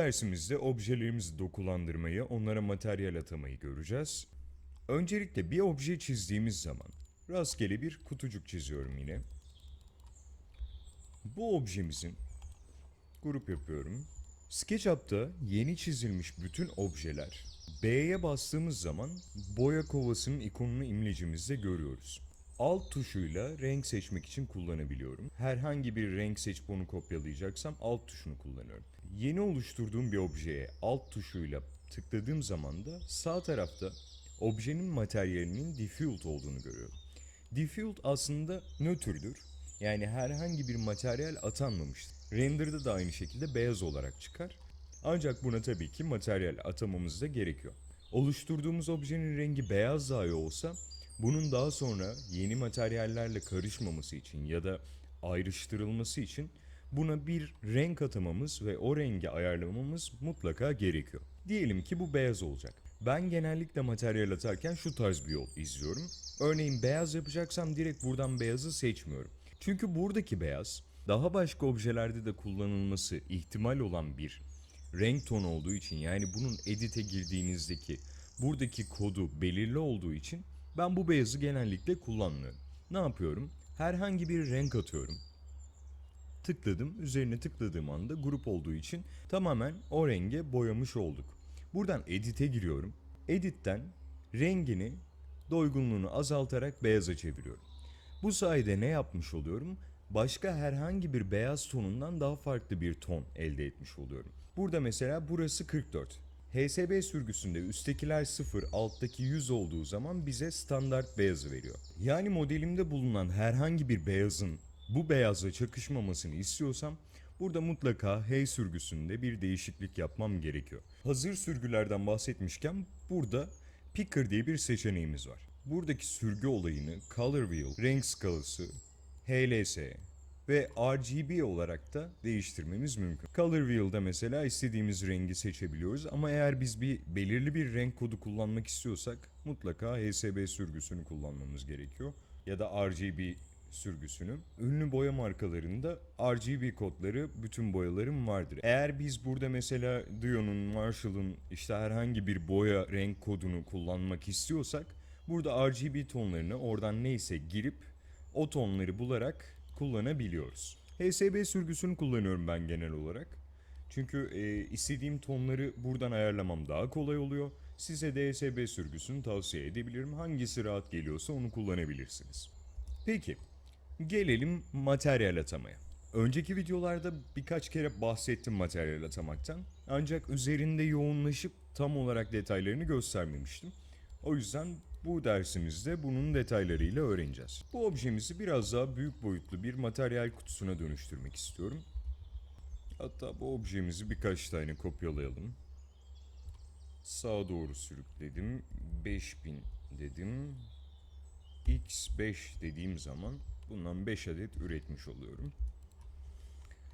dersimizde objelerimizi dokulandırmayı, onlara materyal atamayı göreceğiz. Öncelikle bir obje çizdiğimiz zaman rastgele bir kutucuk çiziyorum yine. Bu objemizin grup yapıyorum. SketchUp'ta yeni çizilmiş bütün objeler B'ye bastığımız zaman boya kovasının ikonunu imlecimizde görüyoruz. Alt tuşuyla renk seçmek için kullanabiliyorum. Herhangi bir renk seçip onu kopyalayacaksam alt tuşunu kullanıyorum. Yeni oluşturduğum bir objeye alt tuşuyla tıkladığım zaman da sağ tarafta objenin materyalinin diffused olduğunu görüyorum. Diffused aslında nötrdür. Yani herhangi bir materyal atanmamıştır. Render'da da aynı şekilde beyaz olarak çıkar. Ancak buna tabii ki materyal atamamız da gerekiyor. Oluşturduğumuz objenin rengi beyaz dahi olsa bunun daha sonra yeni materyallerle karışmaması için ya da ayrıştırılması için buna bir renk atamamız ve o rengi ayarlamamız mutlaka gerekiyor. Diyelim ki bu beyaz olacak. Ben genellikle materyal atarken şu tarz bir yol izliyorum. Örneğin beyaz yapacaksam direkt buradan beyazı seçmiyorum. Çünkü buradaki beyaz daha başka objelerde de kullanılması ihtimal olan bir renk tonu olduğu için yani bunun edit'e girdiğinizdeki buradaki kodu belirli olduğu için ben bu beyazı genellikle kullanmıyorum. Ne yapıyorum? Herhangi bir renk atıyorum. Tıkladım, üzerine tıkladığım anda grup olduğu için tamamen o renge boyamış olduk. Buradan edit'e giriyorum. Edit'ten rengini doygunluğunu azaltarak beyaza çeviriyorum. Bu sayede ne yapmış oluyorum? Başka herhangi bir beyaz tonundan daha farklı bir ton elde etmiş oluyorum. Burada mesela burası 44. HSB sürgüsünde üsttekiler 0, alttaki 100 olduğu zaman bize standart beyazı veriyor. Yani modelimde bulunan herhangi bir beyazın bu beyazla çakışmamasını istiyorsam burada mutlaka H sürgüsünde bir değişiklik yapmam gerekiyor. Hazır sürgülerden bahsetmişken burada Picker diye bir seçeneğimiz var. Buradaki sürgü olayını Color Wheel, renk skalası, HLS ve RGB olarak da değiştirmemiz mümkün. Color Wheel'da mesela istediğimiz rengi seçebiliyoruz ama eğer biz bir belirli bir renk kodu kullanmak istiyorsak mutlaka HSB sürgüsünü kullanmamız gerekiyor ya da RGB sürgüsünü. Ünlü boya markalarında RGB kodları bütün boyaların vardır. Eğer biz burada mesela Dion'un, Marshall'ın işte herhangi bir boya renk kodunu kullanmak istiyorsak burada RGB tonlarını oradan neyse girip o tonları bularak kullanabiliyoruz. HSB sürgüsünü kullanıyorum ben genel olarak. Çünkü e, istediğim tonları buradan ayarlamam daha kolay oluyor. Size de HSB sürgüsünü tavsiye edebilirim. Hangisi rahat geliyorsa onu kullanabilirsiniz. Peki, gelelim materyal atamaya. Önceki videolarda birkaç kere bahsettim materyal atamaktan. Ancak üzerinde yoğunlaşıp tam olarak detaylarını göstermemiştim. O yüzden bu dersimizde bunun detaylarıyla öğreneceğiz. Bu objemizi biraz daha büyük boyutlu bir materyal kutusuna dönüştürmek istiyorum. Hatta bu objemizi birkaç tane kopyalayalım. Sağa doğru sürükledim. 5000 dedim. X5 dediğim zaman bundan 5 adet üretmiş oluyorum.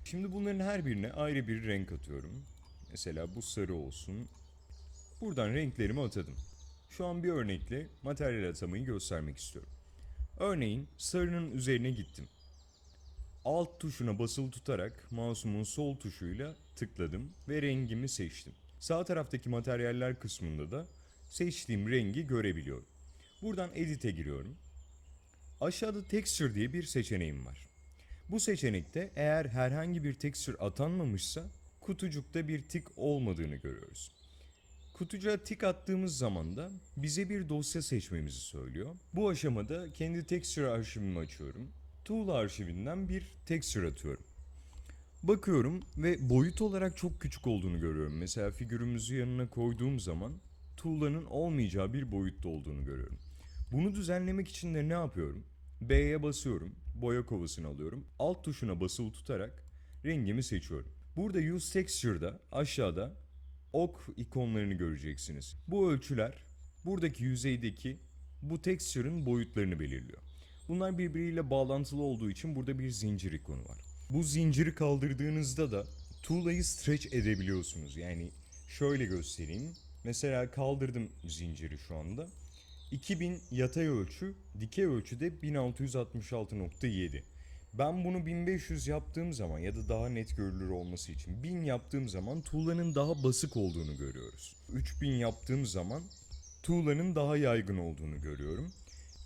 Şimdi bunların her birine ayrı bir renk atıyorum. Mesela bu sarı olsun. Buradan renklerimi atadım. Şu an bir örnekle materyal atamayı göstermek istiyorum. Örneğin sarının üzerine gittim. Alt tuşuna basılı tutarak mouse'umun sol tuşuyla tıkladım ve rengimi seçtim. Sağ taraftaki materyaller kısmında da seçtiğim rengi görebiliyorum. Buradan Edit'e giriyorum. Aşağıda Texture diye bir seçeneğim var. Bu seçenekte eğer herhangi bir texture atanmamışsa kutucukta bir tik olmadığını görüyoruz. Kutucuğa tik attığımız zaman da bize bir dosya seçmemizi söylüyor. Bu aşamada kendi texture arşivimi açıyorum. Tool arşivinden bir texture atıyorum. Bakıyorum ve boyut olarak çok küçük olduğunu görüyorum. Mesela figürümüzü yanına koyduğum zaman tuğlanın olmayacağı bir boyutta olduğunu görüyorum. Bunu düzenlemek için de ne yapıyorum? B'ye basıyorum, boya kovasını alıyorum. Alt tuşuna basılı tutarak rengimi seçiyorum. Burada Use Texture'da aşağıda ok ikonlarını göreceksiniz. Bu ölçüler buradaki yüzeydeki bu texture'ın boyutlarını belirliyor. Bunlar birbiriyle bağlantılı olduğu için burada bir zincir ikonu var. Bu zinciri kaldırdığınızda da tuğlayı stretch edebiliyorsunuz. Yani şöyle göstereyim. Mesela kaldırdım zinciri şu anda. 2000 yatay ölçü, dikey ölçü de 1666.7. Ben bunu 1500 yaptığım zaman ya da daha net görülür olması için 1000 yaptığım zaman tuğlanın daha basık olduğunu görüyoruz. 3000 yaptığım zaman tuğlanın daha yaygın olduğunu görüyorum.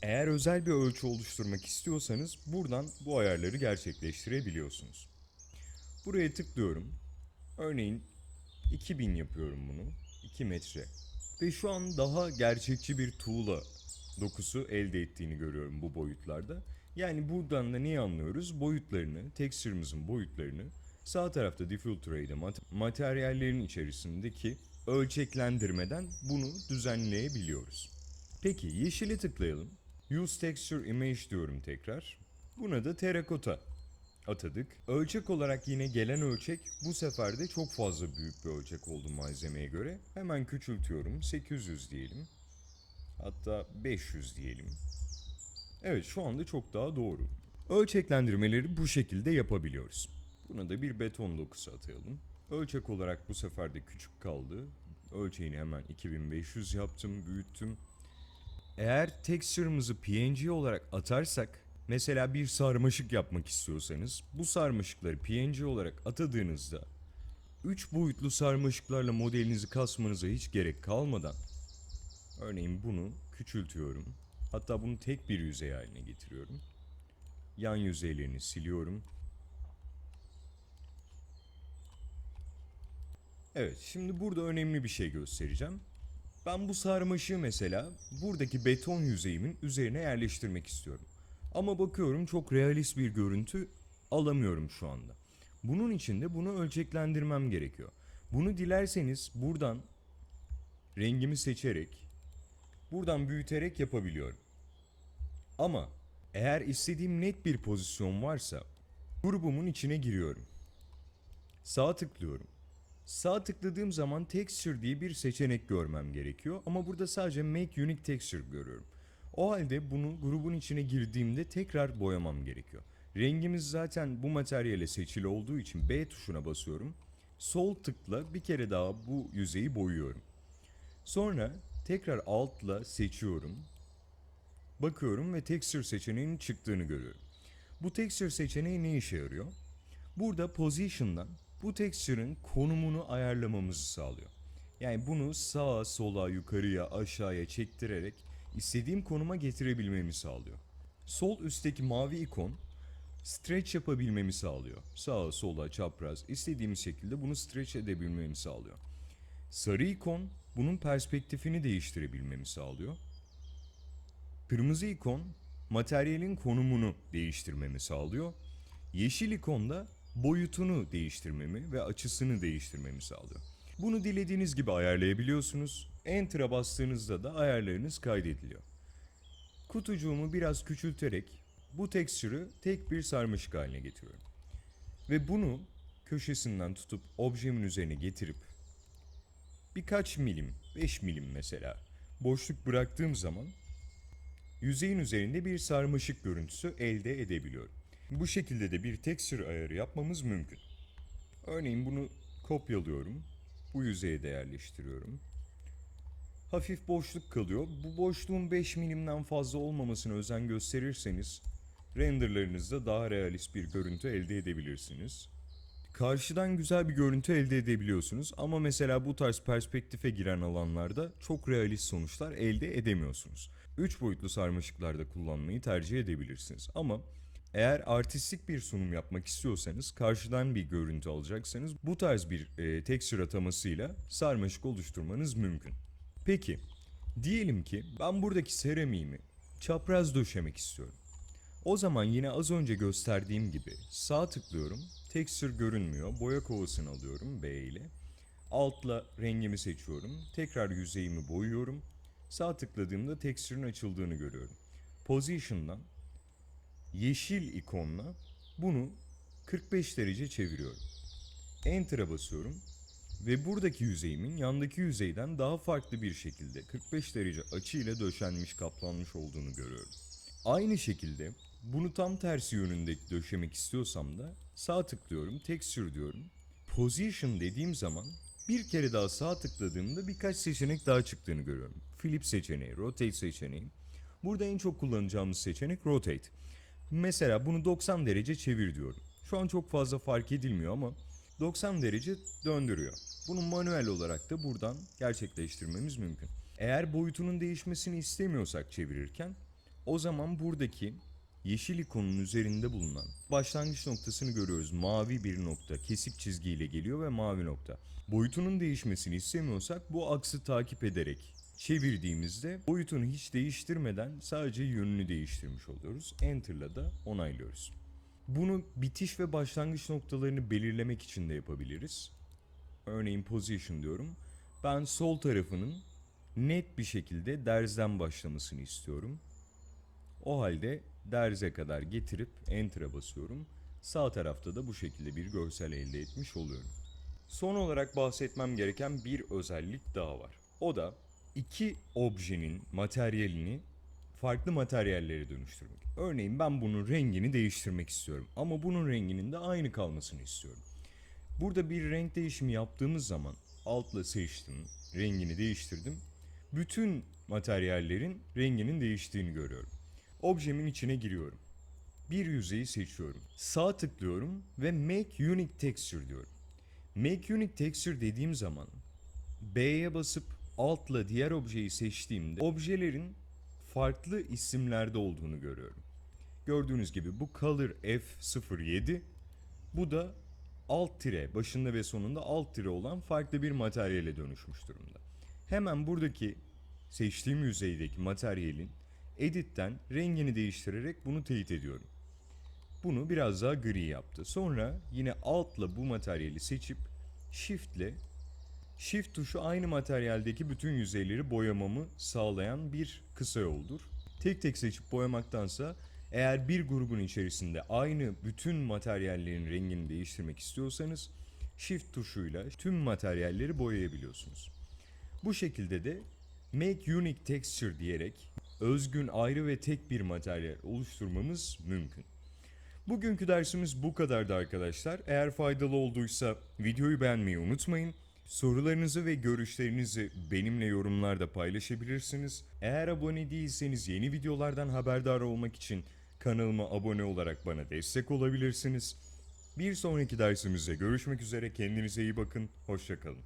Eğer özel bir ölçü oluşturmak istiyorsanız buradan bu ayarları gerçekleştirebiliyorsunuz. Buraya tıklıyorum. Örneğin 2000 yapıyorum bunu. 2 metre. Ve şu an daha gerçekçi bir tuğla dokusu elde ettiğini görüyorum bu boyutlarda. Yani buradan da neyi anlıyoruz? Boyutlarını, texture'ımızın boyutlarını sağ tarafta Diffuse Array'de mat- materyallerin içerisindeki ölçeklendirmeden bunu düzenleyebiliyoruz. Peki yeşile tıklayalım. Use Texture Image diyorum tekrar. Buna da terakota atadık. Ölçek olarak yine gelen ölçek bu sefer de çok fazla büyük bir ölçek oldu malzemeye göre. Hemen küçültüyorum. 800 diyelim. Hatta 500 diyelim. Evet şu anda çok daha doğru. Ölçeklendirmeleri bu şekilde yapabiliyoruz. Buna da bir beton dokusu atayalım. Ölçek olarak bu sefer de küçük kaldı. Ölçeğini hemen 2500 yaptım, büyüttüm. Eğer texture'ımızı PNG olarak atarsak, mesela bir sarmaşık yapmak istiyorsanız, bu sarmaşıkları PNG olarak atadığınızda 3 boyutlu sarmaşıklarla modelinizi kasmanıza hiç gerek kalmadan Örneğin bunu küçültüyorum. Hatta bunu tek bir yüzey haline getiriyorum. Yan yüzeylerini siliyorum. Evet, şimdi burada önemli bir şey göstereceğim. Ben bu sarmaşığı mesela buradaki beton yüzeyimin üzerine yerleştirmek istiyorum. Ama bakıyorum çok realist bir görüntü alamıyorum şu anda. Bunun için de bunu ölçeklendirmem gerekiyor. Bunu dilerseniz buradan rengimi seçerek buradan büyüterek yapabiliyorum. Ama eğer istediğim net bir pozisyon varsa grubumun içine giriyorum. Sağ tıklıyorum. Sağ tıkladığım zaman texture diye bir seçenek görmem gerekiyor ama burada sadece make unique texture görüyorum. O halde bunu grubun içine girdiğimde tekrar boyamam gerekiyor. Rengimiz zaten bu materyale seçili olduğu için B tuşuna basıyorum. Sol tıkla bir kere daha bu yüzeyi boyuyorum. Sonra tekrar altla seçiyorum. Bakıyorum ve texture seçeneğinin çıktığını görüyorum. Bu texture seçeneği ne işe yarıyor? Burada position'dan bu texture'ın konumunu ayarlamamızı sağlıyor. Yani bunu sağa, sola, yukarıya, aşağıya çektirerek istediğim konuma getirebilmemi sağlıyor. Sol üstteki mavi ikon stretch yapabilmemi sağlıyor. Sağa, sola, çapraz istediğim şekilde bunu stretch edebilmemi sağlıyor. Sarı ikon bunun perspektifini değiştirebilmemi sağlıyor. Kırmızı ikon materyalin konumunu değiştirmemi sağlıyor. Yeşil ikon da boyutunu değiştirmemi ve açısını değiştirmemi sağlıyor. Bunu dilediğiniz gibi ayarlayabiliyorsunuz. Enter'a bastığınızda da ayarlarınız kaydediliyor. Kutucuğumu biraz küçülterek bu tekstürü tek bir sarmaşık haline getiriyorum. Ve bunu köşesinden tutup objemin üzerine getirip birkaç milim, 5 milim mesela boşluk bıraktığım zaman yüzeyin üzerinde bir sarmaşık görüntüsü elde edebiliyorum. Bu şekilde de bir texture ayarı yapmamız mümkün. Örneğin bunu kopyalıyorum. Bu yüzeye de yerleştiriyorum. Hafif boşluk kalıyor. Bu boşluğun 5 milimden fazla olmamasına özen gösterirseniz renderlarınızda daha realist bir görüntü elde edebilirsiniz. Karşıdan güzel bir görüntü elde edebiliyorsunuz ama mesela bu tarz perspektife giren alanlarda çok realist sonuçlar elde edemiyorsunuz. 3 boyutlu sarmaşıklarda kullanmayı tercih edebilirsiniz ama eğer artistik bir sunum yapmak istiyorsanız, karşıdan bir görüntü alacaksanız bu tarz bir e, texture atamasıyla sarmaşık oluşturmanız mümkün. Peki, diyelim ki ben buradaki seramiğimi çapraz döşemek istiyorum. O zaman yine az önce gösterdiğim gibi sağ tıklıyorum, texture görünmüyor, boya kovasını alıyorum B ile. Altla rengimi seçiyorum, tekrar yüzeyimi boyuyorum. Sağ tıkladığımda texture'ın açıldığını görüyorum. Position'dan yeşil ikonla bunu 45 derece çeviriyorum. Enter'a basıyorum ve buradaki yüzeyimin yandaki yüzeyden daha farklı bir şekilde 45 derece açı ile döşenmiş kaplanmış olduğunu görüyorum. Aynı şekilde bunu tam tersi yönünde döşemek istiyorsam da sağ tıklıyorum, texture diyorum. Position dediğim zaman bir kere daha sağ tıkladığımda birkaç seçenek daha çıktığını görüyorum. Flip seçeneği, rotate seçeneği. Burada en çok kullanacağımız seçenek rotate. Mesela bunu 90 derece çevir diyorum. Şu an çok fazla fark edilmiyor ama 90 derece döndürüyor. Bunu manuel olarak da buradan gerçekleştirmemiz mümkün. Eğer boyutunun değişmesini istemiyorsak çevirirken o zaman buradaki yeşil ikonun üzerinde bulunan başlangıç noktasını görüyoruz. Mavi bir nokta kesik çizgiyle geliyor ve mavi nokta. Boyutunun değişmesini istemiyorsak bu aksı takip ederek çevirdiğimizde boyutunu hiç değiştirmeden sadece yönünü değiştirmiş oluyoruz. Enter'la da onaylıyoruz. Bunu bitiş ve başlangıç noktalarını belirlemek için de yapabiliriz. Örneğin position diyorum. Ben sol tarafının net bir şekilde derzden başlamasını istiyorum. O halde derze kadar getirip enter'a basıyorum. Sağ tarafta da bu şekilde bir görsel elde etmiş oluyorum. Son olarak bahsetmem gereken bir özellik daha var. O da iki objenin materyalini farklı materyallere dönüştürmek. Örneğin ben bunun rengini değiştirmek istiyorum ama bunun renginin de aynı kalmasını istiyorum. Burada bir renk değişimi yaptığımız zaman altla seçtim, rengini değiştirdim. Bütün materyallerin renginin değiştiğini görüyorum. Objemin içine giriyorum. Bir yüzeyi seçiyorum. Sağ tıklıyorum ve Make Unique Texture diyorum. Make Unique Texture dediğim zaman B'ye basıp altla diğer objeyi seçtiğimde objelerin farklı isimlerde olduğunu görüyorum. Gördüğünüz gibi bu Color F07 bu da alt tire başında ve sonunda alt tire olan farklı bir materyale dönüşmüş durumda. Hemen buradaki seçtiğim yüzeydeki materyalin editten rengini değiştirerek bunu teyit ediyorum. Bunu biraz daha gri yaptı. Sonra yine altla bu materyali seçip shiftle Shift tuşu aynı materyaldeki bütün yüzeyleri boyamamı sağlayan bir kısa yoldur. Tek tek seçip boyamaktansa eğer bir grubun içerisinde aynı bütün materyallerin rengini değiştirmek istiyorsanız Shift tuşuyla tüm materyalleri boyayabiliyorsunuz. Bu şekilde de Make Unique Texture diyerek özgün ayrı ve tek bir materyal oluşturmamız mümkün. Bugünkü dersimiz bu kadardı arkadaşlar. Eğer faydalı olduysa videoyu beğenmeyi unutmayın. Sorularınızı ve görüşlerinizi benimle yorumlarda paylaşabilirsiniz. Eğer abone değilseniz yeni videolardan haberdar olmak için kanalıma abone olarak bana destek olabilirsiniz. Bir sonraki dersimizde görüşmek üzere. Kendinize iyi bakın. Hoşçakalın.